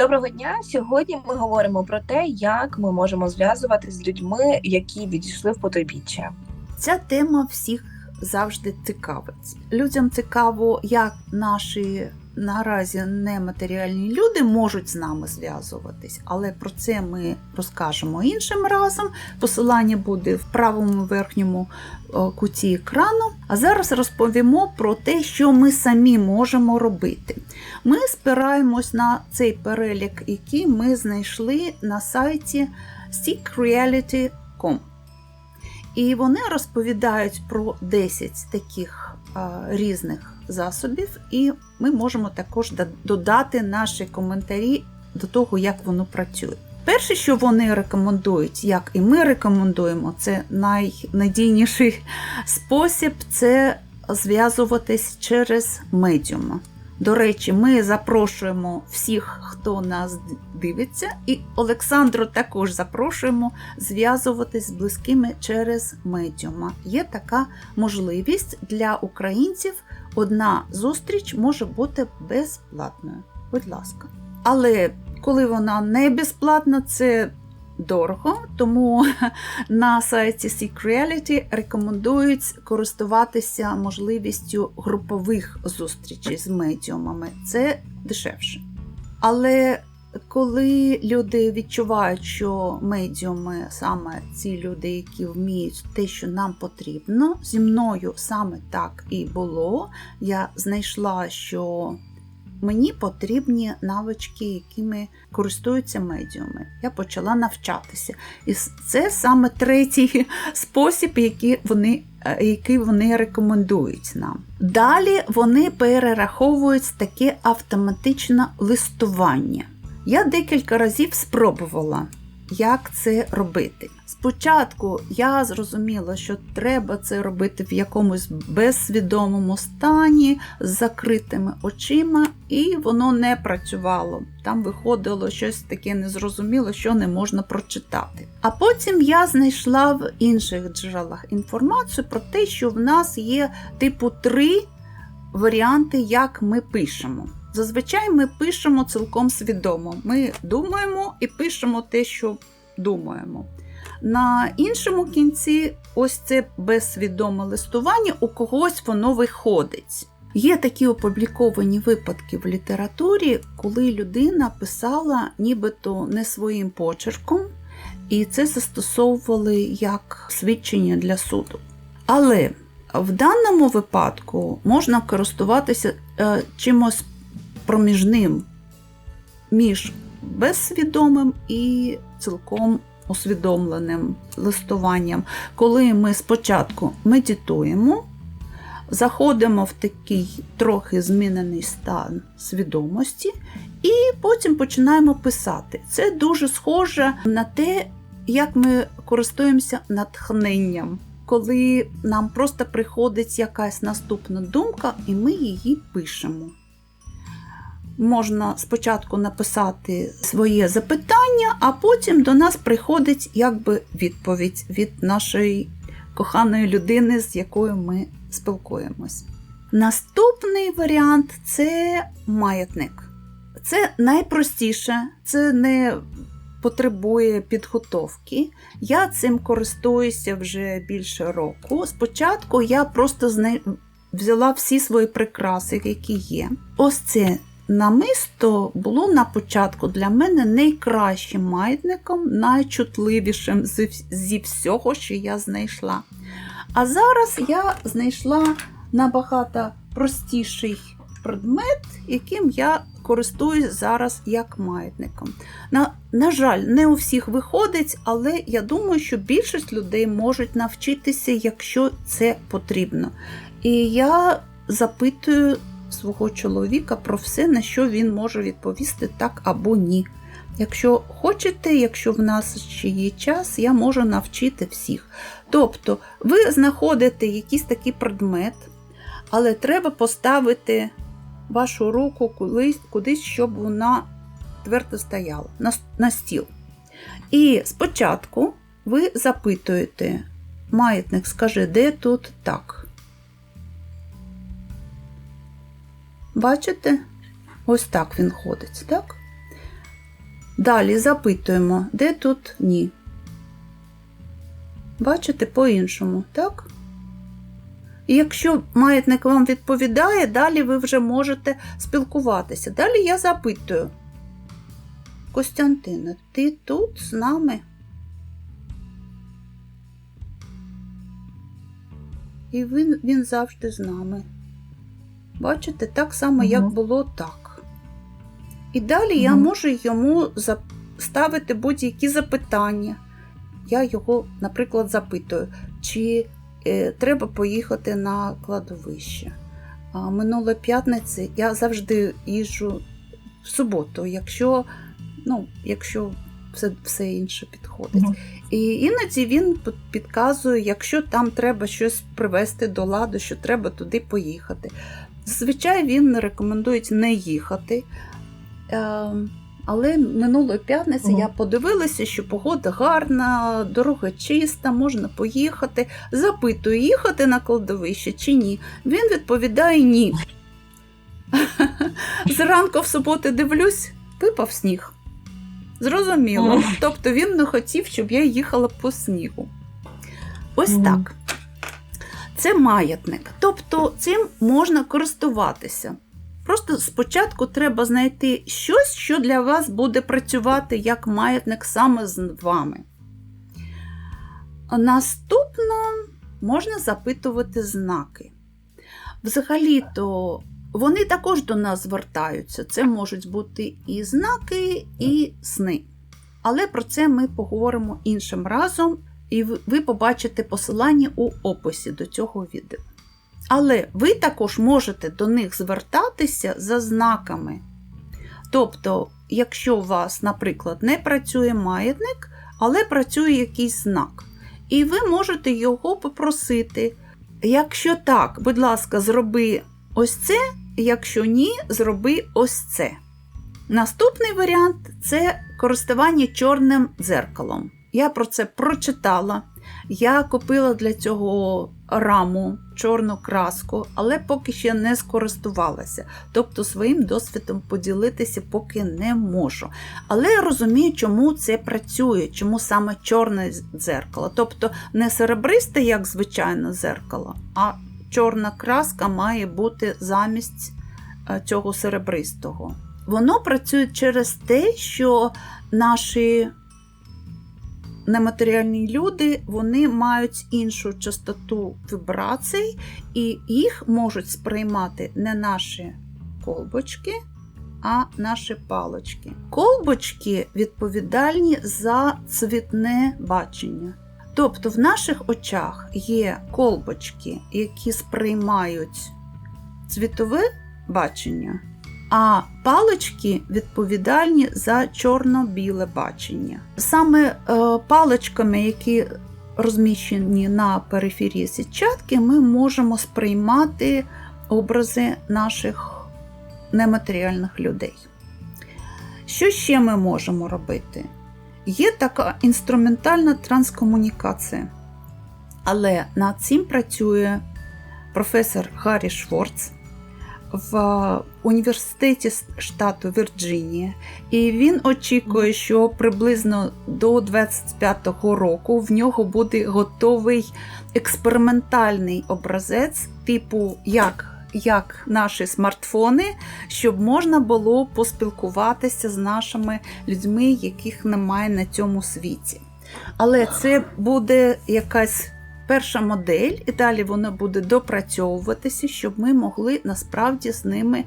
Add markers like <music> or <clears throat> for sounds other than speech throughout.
Доброго дня! Сьогодні ми говоримо про те, як ми можемо зв'язуватися з людьми, які відійшли в потойбіччя. Ця тема всіх завжди цікавить. Людям цікаво, як наші наразі нематеріальні люди можуть з нами зв'язуватись, але про це ми розкажемо іншим разом. Посилання буде в правому верхньому е, куті екрану. А зараз розповімо про те, що ми самі можемо робити. Ми спираємось на цей перелік, який ми знайшли на сайті seekreality.com. І вони розповідають про 10 таких а, різних засобів, і ми можемо також додати наші коментарі до того, як воно працює. Перше, що вони рекомендують, як і ми рекомендуємо, це найнадійніший спосіб це зв'язуватись через медіума. До речі, ми запрошуємо всіх, хто нас дивиться, і Олександру також запрошуємо зв'язуватись з близькими через медіума. Є така можливість для українців. Одна зустріч може бути безплатною. Будь ласка. Але коли вона не безплатна, це дорого, тому <laughs> на сайті Seek Reality рекомендують користуватися можливістю групових зустрічей з медіумами. Це дешевше. Але коли люди відчувають, що медіуми саме ці люди, які вміють те, що нам потрібно, зі мною саме так і було, я знайшла, що мені потрібні навички, якими користуються медіуми. Я почала навчатися. І це саме третій <laughs> спосіб, який вони, е, який вони рекомендують нам. Далі вони перераховують таке автоматичне листування. Я декілька разів спробувала, як це робити. Спочатку я зрозуміла, що треба це робити в якомусь безсвідомому стані з закритими очима, і воно не працювало. Там виходило щось таке незрозуміле, що не можна прочитати. А потім я знайшла в інших джерелах інформацію про те, що в нас є типу три варіанти, як ми пишемо. Зазвичай ми пишемо цілком свідомо. Ми думаємо і пишемо те, що думаємо. На іншому кінці, ось це безсвідоме листування, у когось воно виходить. Є такі опубліковані випадки в літературі, коли людина писала нібито не своїм почерком, і це застосовували як свідчення для суду. Але в даному випадку можна користуватися е, чимось проміжним між безсвідомим і цілком усвідомленим листуванням, коли ми спочатку медитуємо, заходимо в такий трохи змінений стан свідомості, і потім починаємо писати. Це дуже схоже на те, як ми користуємося натхненням. Коли нам просто приходить якась наступна думка, і ми її пишемо можна спочатку написати своє запитання, а потім до нас приходить якби відповідь від нашої коханої людини, з якою ми спілкуємось. Наступний варіант це маятник. Це найпростіше, це не потребує підготовки. Я цим користуюся вже більше року. Спочатку я просто взяла всі свої прикраси, які є. Ось це намисто було на початку для мене найкращим маятником, найчутливішим зі всього, що я знайшла. А зараз я знайшла набагато простіший предмет, яким я користуюсь зараз як маятником. На, на жаль, не у всіх виходить, але я думаю, що більшість людей можуть навчитися, якщо це потрібно. І я запитую свого чоловіка про все, на що він може відповісти так або ні. Якщо хочете, якщо в нас ще є час, я можу навчити всіх. Тобто, ви знаходите якийсь такий предмет, але треба поставити вашу руку кудись, щоб вона твердо стояла на, на стіл. І спочатку ви запитуєте, маятник скаже, де тут так. Бачите? Ось так він ходить, так? Далі запитуємо, де тут ні. Бачите, по-іншому, так? І якщо маятник вам відповідає, далі ви вже можете спілкуватися. Далі я запитую. Костянтина, ти тут з нами? І він, він завжди з нами. Бачите, так само, як було так. І далі я можу йому ставити будь-які запитання. Я його, наприклад, запитую, чи е, треба поїхати на кладовище. А минулої п'ятниці я завжди їжджу в суботу, якщо, ну, якщо все, все інше підходить. Мгм. І іноді він підказує, якщо там треба щось привести до ладу, що треба туди поїхати. Зазвичай він рекомендує не їхати. Е, Але минулої п'ятниці Мгм. я подивилася, що погода гарна, дорога чиста, можна поїхати. Запитую, їхати на кладовище чи ні. Він відповідає ні. <laughs> Зранку в суботу дивлюсь, випав сніг. Зрозуміло. Тобто він не хотів, щоб я їхала по снігу. Ось так. Це маятник. Тобто цим можна користуватися. Просто спочатку треба знайти щось, що для вас буде працювати як маятник саме з вами. Наступно можна запитувати знаки. Взагалі-то вони також до нас звертаються. Це можуть бути і знаки, і сни. Але про це ми поговоримо іншим разом, і ви- побачите посилання у описі до цього відео. Але ви також можете до них звертатися за знаками. Тобто, якщо у вас, наприклад, не працює маятник, але працює якийсь знак, і ви можете його попросити. Якщо так, будь ласка, зроби ось це, якщо ні, зроби ось це. Наступний варіант це користування чорним дзеркалом. Я про це прочитала. Я купила для цього раму, чорну краску, але поки ще не скористувалася. Тобто своїм досвідом поділитися поки не можу. Але я розумію, чому це працює, чому саме чорне дзеркало. Тобто не серебристе, як звичайне дзеркало, а чорна краска має бути замість е, цього серебристого. Воно працює через те, що наші нематеріальні люди вони мають іншу частоту вібрацій, і їх можуть сприймати не наші колбочки, а наші палочки. Колбочки відповідальні за цвітне бачення. Тобто в наших очах є колбочки, які сприймають цвітове бачення, а палички відповідальні за чорно-біле бачення. Саме е, паличками, які розміщені на периферії сітчатки, ми можемо сприймати образи наших нематеріальних людей. Що ще ми можемо робити? Є така інструментальна транскомунікація, але над цим працює професор Гаррі Шворц в університеті штату Вірджинія, і він очікує, що приблизно до 25-го року в нього буде готовий експериментальний образець, типу як. Як наші смартфони, щоб можна було поспілкуватися з нашими людьми, яких немає на цьому світі. Але це буде якась перша модель, і далі вона буде допрацьовуватися, щоб ми могли насправді з ними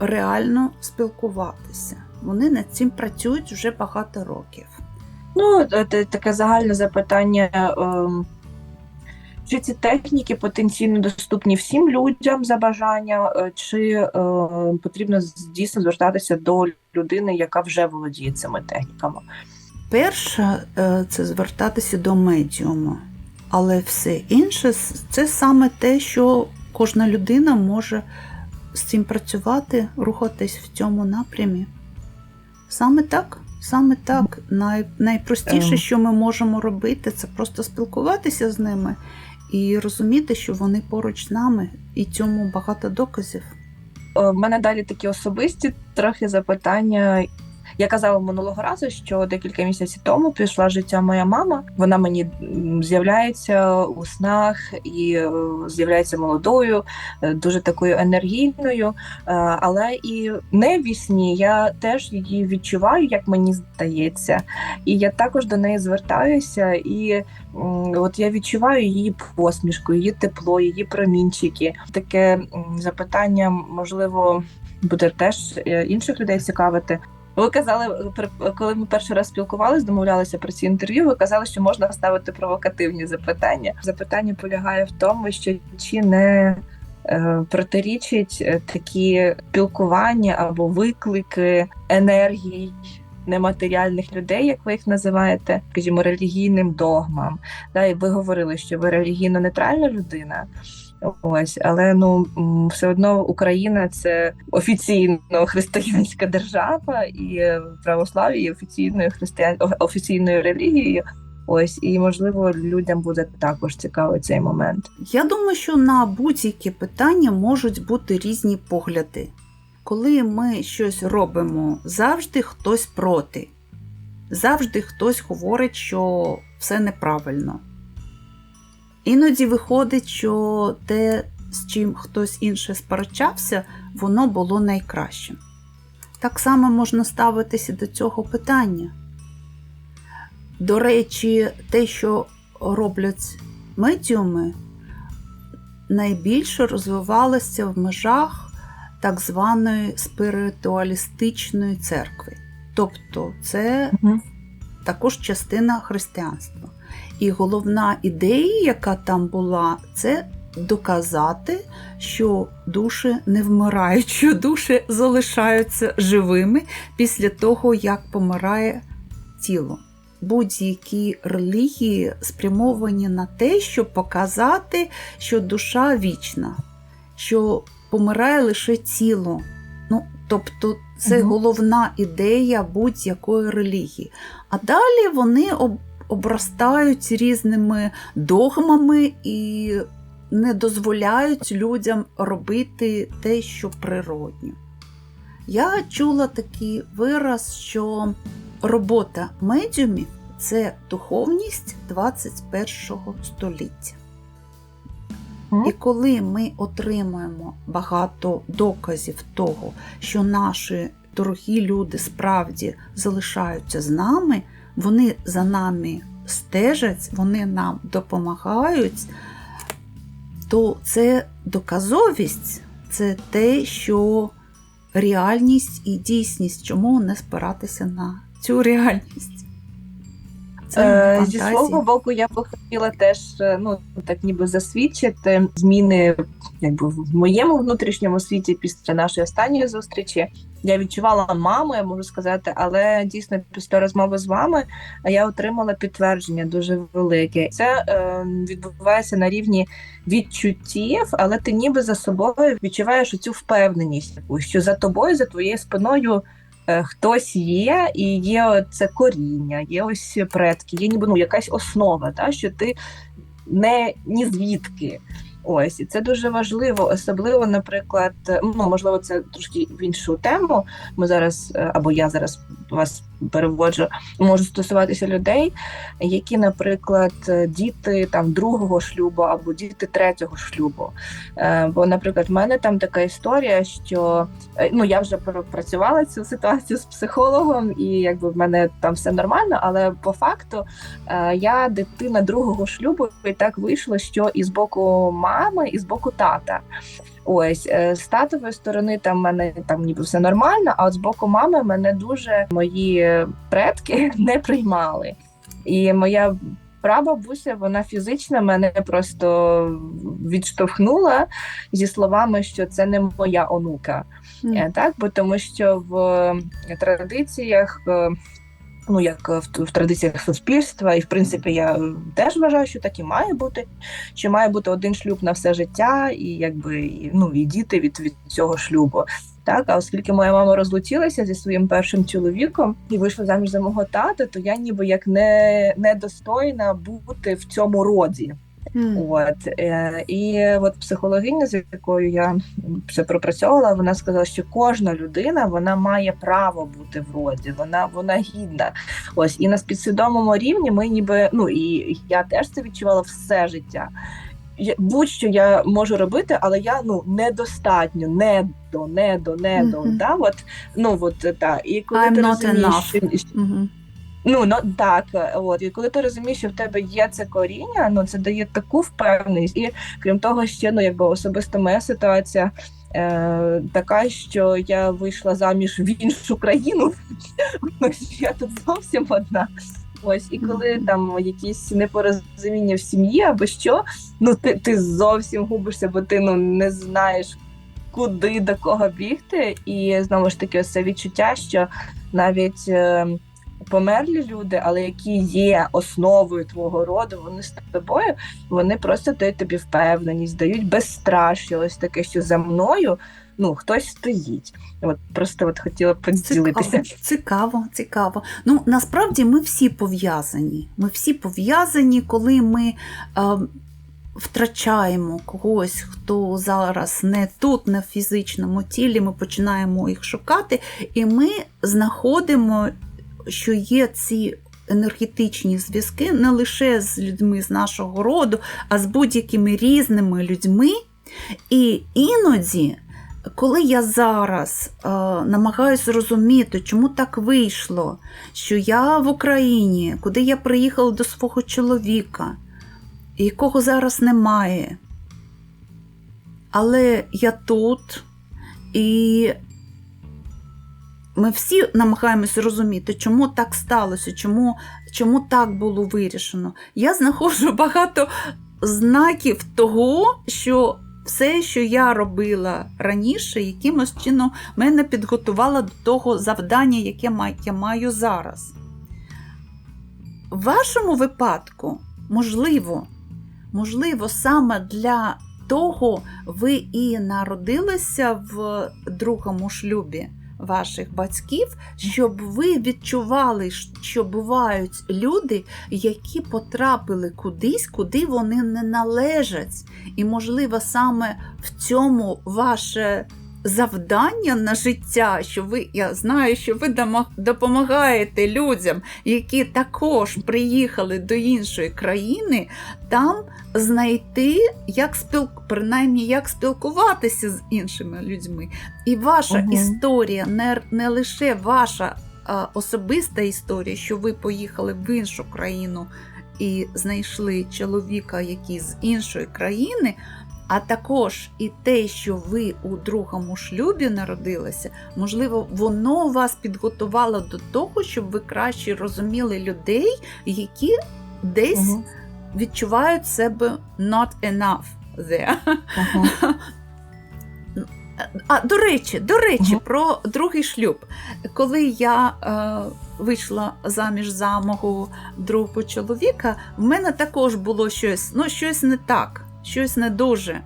реально спілкуватися. Вони над цим працюють вже багато років. Ну, це таке загальне запитання. ем, Чи ці техніки потенційно доступні всім людям за бажання, е, чи е, потрібно дійсно звертатися до людини, яка вже володіє цими техніками? Перше е, це звертатися до медіума, але все інше це саме те, що кожна людина може з цим працювати, рухатись в цьому напрямі. Саме так, саме так. Най, найпростіше, Ем. що ми можемо робити, це просто спілкуватися з ними і розуміти, що вони поруч з нами, і цьому багато доказів. Е, В мене далі такі особисті трохи запитання. Я казала минулого разу, що декілька місяців тому пішла життя моя мама. Вона мені з'являється у снах і е, з'являється молодою, е, дуже такою енергійною. Е, Але і не в сні я теж її відчуваю, як мені здається. І я також до неї звертаюся, і от я відчуваю її посмішку, її тепло, її промінчики. Таке запитання, можливо, буде теж інших людей цікавити. Ви казали, при- коли ми перший раз спілкувалися, домовлялися про ці інтерв'ю. Ви казали, що можна ставити провокативні запитання. Запитання полягає в тому, що чи не е, протирічить е, такі спілкування або виклики енергій нематеріальних людей, як ви їх називаєте, скажімо, релігійним догмам. Да, і ви говорили, що ви релігійно нейтральна людина. Ось, але ну все одно Україна це офіційно християнська держава, і православ'я є офіційною християн офіційною релігією. Ось і можливо людям буде також цікавий цей момент. Я думаю, що на будь-які питання можуть бути різні погляди. Коли ми щось робимо, завжди хтось проти. Завжди хтось говорить, що все неправильно. Іноді виходить, що те, з чим хтось інше сперечався, воно було найкращим. Так само можна ставитися до цього питання. До речі, те, що роблять медіуми, найбільше розвивалося в межах так званої спіритуалістичної церкви. Тобто, це також частина християнства. І головна ідея, яка там була, це доказати, що душі не вмирають, що душі залишаються живими після того, як помирає тіло. Будь-які релігії спрямовані на те, щоб показати, що душа вічна, що помирає лише тіло. Ну, тобто, це Мгм. головна ідея будь-якої релігії. А далі вони об- обростають різними догмами і не дозволяють людям робити те, що природньо. Я чула такий вираз, що робота медіумів це духовність 21 століття. І коли ми отримуємо багато доказів того, що наші дорогі люди справді залишаються з нами, вони за нами стежать, вони нам допомагають, то це доказовість, це те, що реальність і дійсність, чому не спиратися на цю реальність. Це Е, зі свого боку, я би хотіла теж е, ну так ніби засвідчити зміни, якби в моєму внутрішньому світі після нашої останньої зустрічі. Я відчувала маму, я можу сказати, але дійсно після розмови з вами я отримала підтвердження дуже велике. Це е, відбувається на рівні відчуттів, але ти ніби за собою відчуваєш цю впевненість, таку, що за тобою, за твоєю спиною е, хтось є, і є це коріння, є ось предки, є ніби ну якась основа, та що ти не ні звідки. Ось і це дуже важливо, особливо, наприклад, е, ну можливо, це трошки в іншу тему. Ми зараз е, або я зараз вас переводжу, можу стосуватися людей, які, наприклад, діти там другого шлюбу або діти третього шлюбу. Е, Бо, наприклад, в мене там така історія, що е, ну я вже пропрацювала цю ситуацію з психологом, і якби в мене там все нормально, але по факту е, я дитина другого шлюбу, і так вийшло, що і з боку мами, і з боку тата. Ось е, з татової сторони там мене там ніби все нормально, а от з боку мами мене дуже мої предки <laughs> не приймали. І моя прабабуся, вона фізично мене просто відштовхнула зі словами, що це не моя онука. Е, Так, бо тому що в е, традиціях. Ну, як е, в, в традиціях суспільства, і в принципі я теж вважаю, що так і має бути. Що має бути один шлюб на все життя, і якби ну і діти від, від цього шлюбу. Так, а оскільки моя мама розлучилася зі своїм першим чоловіком і вийшла заміж за мого тата, то я ніби як не недостойна бути в цьому роді. М. От е, і от психологиня, з якою я це пропрацьовувала, вона сказала, що кожна людина вона має право бути в роді, вона вона гідна. Ось і на підсвідомому рівні ми ніби ну і я теж це відчувала все життя. Будь-що я можу робити, але я ну недостатньо, не до, не до, не до. Мгм. Да, от, ну от та і коли I'm ти розумієш, що, Мгм. Ну, ну так, е, от і коли ти розумієш, що в тебе є це коріння, ну це дає таку впевненість. І крім того, ще ну якби особисто моя ситуація е, така, що я вийшла заміж в іншу країну. <laughs> Я тут зовсім одна. Ось, і коли там якісь непорозуміння в сім'ї або що, ну ти, ти зовсім губишся, бо ти ну не знаєш, куди до кого бігти. І знову ж таки, ось це відчуття, що навіть. Померлі люди, але які є основою твого роду, вони з тобою, вони просто дають тобі впевненість, дають безстраші, ось таке, що за мною ну хтось стоїть. От просто от хотіла поділитися. Цікаво, цікаво, цікаво. Ну насправді ми всі пов'язані. Ми всі пов'язані, коли ми е, втрачаємо когось, хто зараз не тут, в фізичному тілі. Ми починаємо їх шукати, і ми знаходимо, що є ці. Енергетичні зв'язки не лише з людьми з нашого роду, а з будь-якими різними людьми. І іноді коли я зараз е, намагаюся зрозуміти, чому так вийшло, що я в Україні, куди я приїхала до свого чоловіка, якого зараз немає, але я тут, і ми всі намагаємося розуміти, чому так сталося, чому, чому так було вирішено. Я знаходжу багато знаків того, що все, що я робила раніше, якимось чином мене підготувало до того завдання, яке я маю зараз. В вашому випадку, можливо, можливо, саме для того ви і народилися в другому шлюбі ваших батьків, щоб ви відчували, що бувають люди, які потрапили кудись, куди вони не належать. І, можливо, саме в цьому ваше завдання на життя, що ви, я знаю, що ви допомагаєте людям, які також приїхали до іншої країни, там знайти, як спіл... принаймні, як спілкуватися з іншими людьми. І ваша Мгм. історія не, не лише ваша а, особиста історія, що ви поїхали в іншу країну і знайшли чоловіка, який з іншої країни, а також і те, що ви у другому шлюбі народилися, можливо, воно вас підготувало до того, щоб ви краще розуміли людей, які десь Мгм. відчувають себе not enough there. Мгм. А до речі, до речі, Мгм. про другий шлюб. Коли я е, вийшла заміж за мого другого чоловіка, в мене також було щось, ну, щось не так, щось не дуже.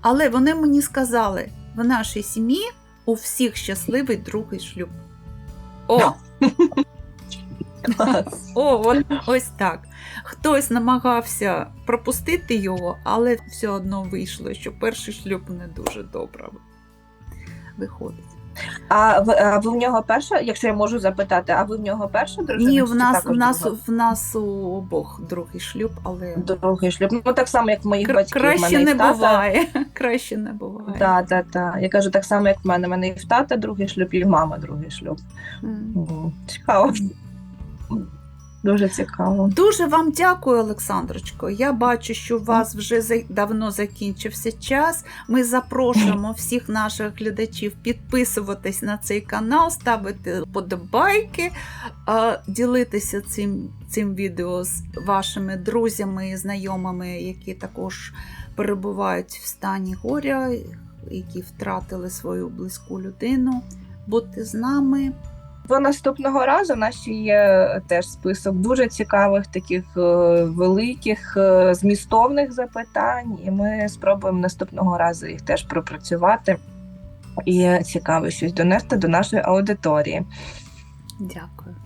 Але вони мені сказали: в нашій сім'ї у всіх щасливий другий шлюб. О, О, от ось так. Хтось намагався пропустити його, але все одно вийшло, що перший шлюб не дуже добре виходить. А ви, а ви в нього перша, якщо я можу запитати, а ви в нього перша дружина? Ні, в нас, в нас, друга? в нас у обох другий шлюб, але другий шлюб. Ну так само, як в моїх кр- батьків. в краще мене не тата. буває. <laughs> Краще не буває. Да, так, так. Я кажу так само, як в мене. В мене і в тата другий шлюб, і в мама другий шлюб. Mm. Цікаво. Дуже цікаво. Дуже вам дякую, Олександрочко. Я бачу, що у вас вже давно закінчився час. Ми запрошуємо <clears throat> всіх наших глядачів підписуватись на цей канал, ставити подобайки, ділитися цим, цим відео з вашими друзями і знайомими, які також перебувають в стані горя, які втратили свою близьку людину. Будьте з нами. До наступного разу в нас є теж список дуже цікавих, таких е, великих, е, змістовних запитань, і ми спробуємо наступного разу їх теж пропрацювати і цікаво щось донести до нашої аудиторії. Дякую.